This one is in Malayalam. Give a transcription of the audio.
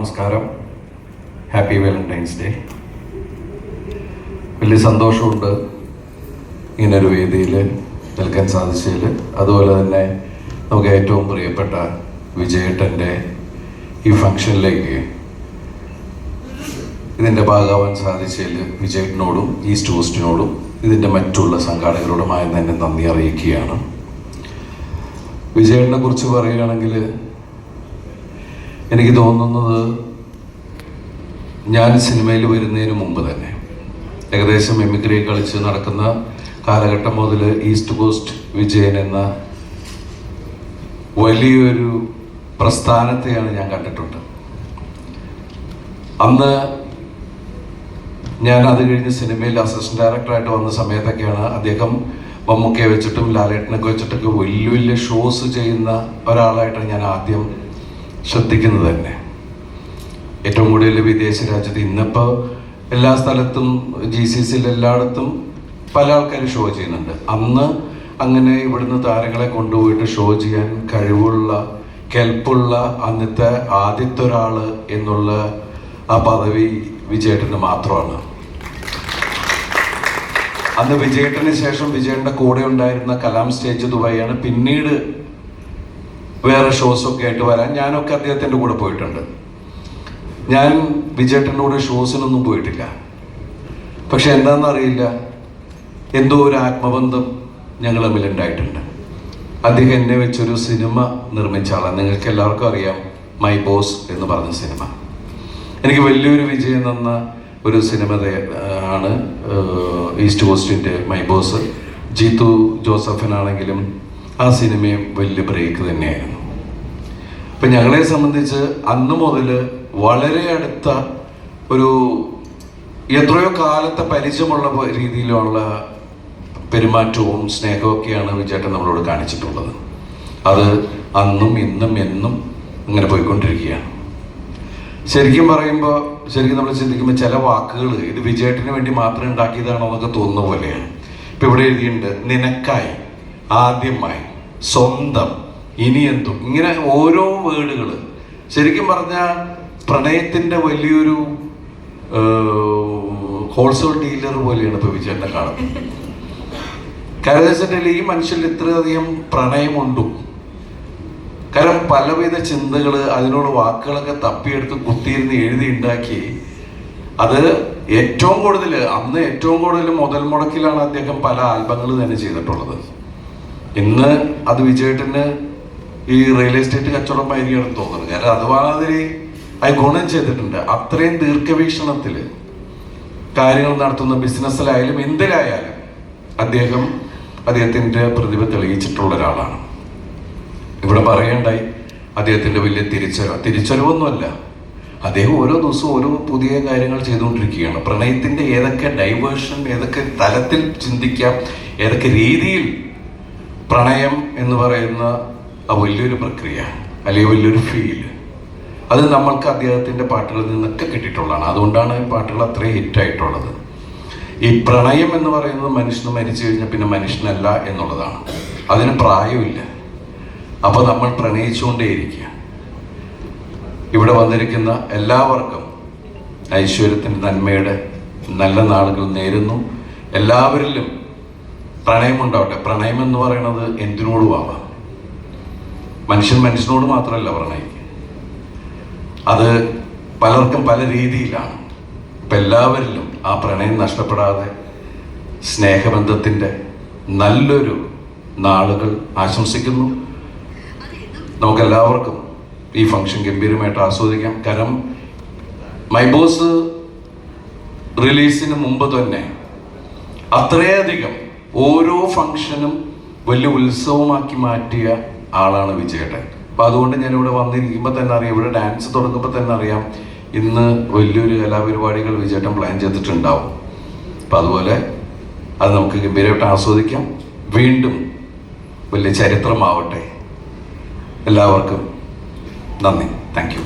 നമസ്കാരം. ഹാപ്പി വാലന്റൈൻസ് ഡേ വലിയ സന്തോഷമുണ്ട് ഇങ്ങനൊരു വേദിയിൽ നിൽക്കാൻ സാധിച്ചതിൽ. അതുപോലെ തന്നെ നമുക്ക് ഏറ്റവും പ്രിയപ്പെട്ട വിജയേട്ടന്റെ ഈ ഫംഗ്ഷനിലേക്ക് ഇതിന്റെ ഭാഗമാവാൻ സാധിച്ചതിൽ വിജയേട്ടനോടും ഈസ്റ്റ് കോസ്റ്റിനോടും ഇതിന്റെ മറ്റുള്ള സംഘാടകരോടുമായി തന്നെ നന്ദി അറിയിക്കുകയാണ്. വിജയേട്ടനെ കുറിച്ച് പറയുകയാണെങ്കിൽ എനിക്ക് തോന്നുന്നത് ഞാൻ സിനിമയിൽ വരുന്നതിന് മുമ്പ് തന്നെ. ഏകദേശം എമിഗ്രി കളിച്ച് നടക്കുന്ന കാലഘട്ടം മുതൽ ഈസ്റ്റ് കോസ്റ്റ് വിജയൻ എന്ന വലിയൊരു പ്രസ്ഥാനത്തെയാണ് ഞാൻ കണ്ടിട്ടുണ്ട്. അന്ന് ഞാൻ അത് കഴിഞ്ഞ് സിനിമയിൽ അസിസ്റ്റന്റ് ഡയറക്ടറായിട്ട് വന്ന സമയത്തൊക്കെയാണ് അദ്ദേഹം മമ്മൂക്കയെ വെച്ചിട്ടും ലാലേട്ടനൊക്കെ വെച്ചിട്ടൊക്കെ വലിയ വലിയ ഷോസ് ചെയ്യുന്ന ഒരാളായിട്ടാണ് ഞാൻ ആദ്യം ശ്രദ്ധിക്കുന്നത് തന്നെ. ഏറ്റവും കൂടുതൽ വിദേശ രാജ്യത്ത് ഇന്നിപ്പോൾ എല്ലാ സ്ഥലത്തും ജി സി സിയിൽ എല്ലായിടത്തും പല ആൾക്കാർ ഷോ ചെയ്യുന്നുണ്ട്. അന്ന് അങ്ങനെ ഇവിടുന്ന് താരങ്ങളെ കൊണ്ടുപോയിട്ട് ഷോ ചെയ്യാൻ കഴിവുള്ള കെൽപ്പുള്ള അന്നത്തെ ആദ്യത്തെ ഒരാൾ എന്നുള്ള ആ പദവി വിജയേട്ടന് മാത്രമാണ്. അന്ന് വിജയേട്ടന് ശേഷം വിജയന്റെ കൂടെ ഉണ്ടായിരുന്ന കലാം സ്റ്റേജ് ദുബായിയാണ് പിന്നീട് വേറെ ഷോസ് ഒക്കെ ആയിട്ട് വരാൻ ഞാനൊക്കെ അദ്ദേഹത്തിന്റെ കൂടെ പോയിട്ടുണ്ട്. ഞാൻ വിജയേട്ടന്റെ കൂടെ ഷോസിനൊന്നും പോയിട്ടില്ല. പക്ഷെ എന്താണെന്ന് അറിയില്ല. എന്തോ ഒരു ആത്മബന്ധം ഞങ്ങൾ തമ്മിൽ ഉണ്ടായിട്ടുണ്ട്. അദ്ദേഹം എന്നെ വെച്ചൊരു സിനിമ നിർമ്മിച്ച ആളാണ്. നിങ്ങൾക്ക് എല്ലാവർക്കും അറിയാം മൈ ബോസ് എന്ന് പറഞ്ഞ സിനിമ. എനിക്ക് വലിയൊരു വിജയം തന്ന ഒരു സിനിമ ആണ് ഈസ്റ്റ് കോസ്റ്റിന്റെ മൈ ബോസ് ജീത്തു ജോസഫിനാണെങ്കിലും ആ സിനിമയും വലിയ ബ്രേക്ക് തന്നെയായിരുന്നു. അപ്പം ഞങ്ങളെ സംബന്ധിച്ച് അന്ന് മുതൽ വളരെ അടുത്ത ഒരു എത്രയോ കാലത്തെ പരിചയമുള്ള രീതിയിലുള്ള പെരുമാറ്റവും സ്നേഹമൊക്കെയാണ് വിജയേട്ടൻ നമ്മളോട് കാണിച്ചിട്ടുള്ളത്. അത് അന്നും ഇന്നും എന്നും അങ്ങനെ പോയിക്കൊണ്ടിരിക്കുകയാണ്. ശരിക്കും പറയുമ്പോൾ ശരിക്കും നമ്മൾ ചിന്തിക്കുമ്പോൾ ചില വാക്കുകൾ ഇത് വിജയേട്ടന് വേണ്ടി മാത്രം ഉണ്ടാക്കിയതാണോ എന്നൊക്കെ തോന്നുന്ന പോലെയാണ്. ഇപ്പം ഇവിടെ എഴുതിയിട്ടുണ്ട് നിനക്കായി ആദ്യമായി. സ്വന്തം ഇനി എന്തും. ഇങ്ങനെ ഓരോ വേർഡുകൾ ശരിക്കും പറഞ്ഞാൽ പ്രണയത്തിന്റെ വലിയൊരു ഹോൾസെയിൽ ഡീലർ പോലെയാണ് ഇപ്പോൾ വിജയേട്ടനെ കാണുന്നത്. കാരണം ഈ മനുഷ്യരിൽ ഇത്രയധികം പ്രണയമുണ്ടും? കാരണം പലവിധ ചിന്തകൾ അതിനോട് വാക്കുകളൊക്കെ തപ്പിയെടുത്ത് കുത്തിയിരുന്ന് എഴുതി ഉണ്ടാക്കി അത് ഏറ്റവും കൂടുതൽ അന്ന് ഏറ്റവും കൂടുതൽ മുതൽ മുടക്കിലാണ് അദ്ദേഹം പല ആൽബങ്ങൾ തന്നെ ചെയ്തിട്ടുള്ളത്. ഇന്ന് അത് വിജയേട്ടന് ഈ റിയൽ എസ്റ്റേറ്റ് കച്ചവടമായിരിക്കണം തോന്നുന്നത് കാരണം അതുമാതിരി അത് ഗുണം ചെയ്തിട്ടുണ്ട്. അത്രയും ദീർഘവീക്ഷണത്തിൽ കാര്യങ്ങൾ നടത്തുന്ന ബിസിനസ്സിലായാലും എന്തിലായാലും അദ്ദേഹം അദ്ദേഹത്തിന്റെ പ്രതിഭ തെളിയിച്ചിട്ടുള്ള ഒരാളാണ്. ഇവിടെ പറയണ്ടായി അദ്ദേഹത്തിന്റെ വലിയ തിരിച്ചറിവ് തിരിച്ചറിവൊന്നുമല്ല. അദ്ദേഹം ഓരോ ദിവസവും ഓരോ പുതിയ കാര്യങ്ങൾ ചെയ്തുകൊണ്ടിരിക്കുകയാണ്. പ്രണയത്തിന്റെ ഏതൊക്കെ ഡൈവേർഷൻ ഏതൊക്കെ തലത്തിൽ ചിന്തിക്കാം ഏതൊക്കെ രീതിയിൽ പ്രണയം എന്ന് പറയുന്ന വലിയൊരു പ്രക്രിയ അല്ലെങ്കിൽ വലിയൊരു ഫീൽ അത് നമ്മൾക്ക് അദ്ദേഹത്തിന്റെ പാട്ടുകളിൽ നിന്നൊക്കെ കിട്ടിയിട്ടുള്ളതാണ്. അതുകൊണ്ടാണ് ഈ പാട്ടുകൾ അത്രയും ഹിറ്റായിട്ടുള്ളത് ഈ പ്രണയം എന്ന് പറയുന്നത് മനുഷ്യന് മരിച്ചു കഴിഞ്ഞാൽ പിന്നെ മനുഷ്യനല്ല എന്നുള്ളതാണ്. അതിന് പ്രായമില്ല അപ്പോൾ നമ്മൾ പ്രണയിച്ചുകൊണ്ടേയിരിക്കുക. ഇവിടെ വന്നിരിക്കുന്ന എല്ലാവർക്കും ഐശ്വര്യത്തിന്റെ നന്മയുടെ നല്ല നാളുകൾ നേരുന്നു. എല്ലാവരിലും പ്രണയമുണ്ടാവട്ടെ. പ്രണയം എന്ന് പറയുന്നത് എന്തിനോടും ആവാം മനുഷ്യൻ മനുഷ്യനോട് മാത്രമല്ല പ്രണയിക്കുക അത് പലർക്കും പല രീതിയിലാണ്. ഇപ്പം എല്ലാവരിലും ആ പ്രണയം നഷ്ടപ്പെടാതെ സ്നേഹബന്ധത്തിന്റെ നല്ലൊരു നാളുകൾ ആശംസിക്കുന്നു. നമുക്കെല്ലാവർക്കും ഈ ഫംഗ്ഷൻ ഗംഭീരമായിട്ട് ആസ്വദിക്കാം. കാരണം മൈബോസ് റിലീസിന് മുമ്പ് തന്നെ അത്രയധികം ഓരോ ഫംഗ്ഷനും വലിയ ഉത്സവമാക്കി മാറ്റിയ ആളാണ് വിജയേട്ടൻ. അപ്പം അതുകൊണ്ട് ഞാൻ ഇവിടെ വന്നിരിക്കുമ്പോൾ തന്നെ അറിയാം ഇവിടെ ഡാൻസ് തുടങ്ങുമ്പോൾ തന്നെ അറിയാം ഇന്ന് വലിയൊരു കലാപരിപാടികൾ വിജയേട്ടൻ പ്ലാൻ ചെയ്തിട്ടുണ്ടാവും. അപ്പം അതുപോലെ അത് നമുക്ക് ഗംഭീരമായിട്ട് ആസ്വദിക്കാം. വീണ്ടും വലിയ ചരിത്രമാവട്ടെ. എല്ലാവർക്കും നന്ദി. Thank you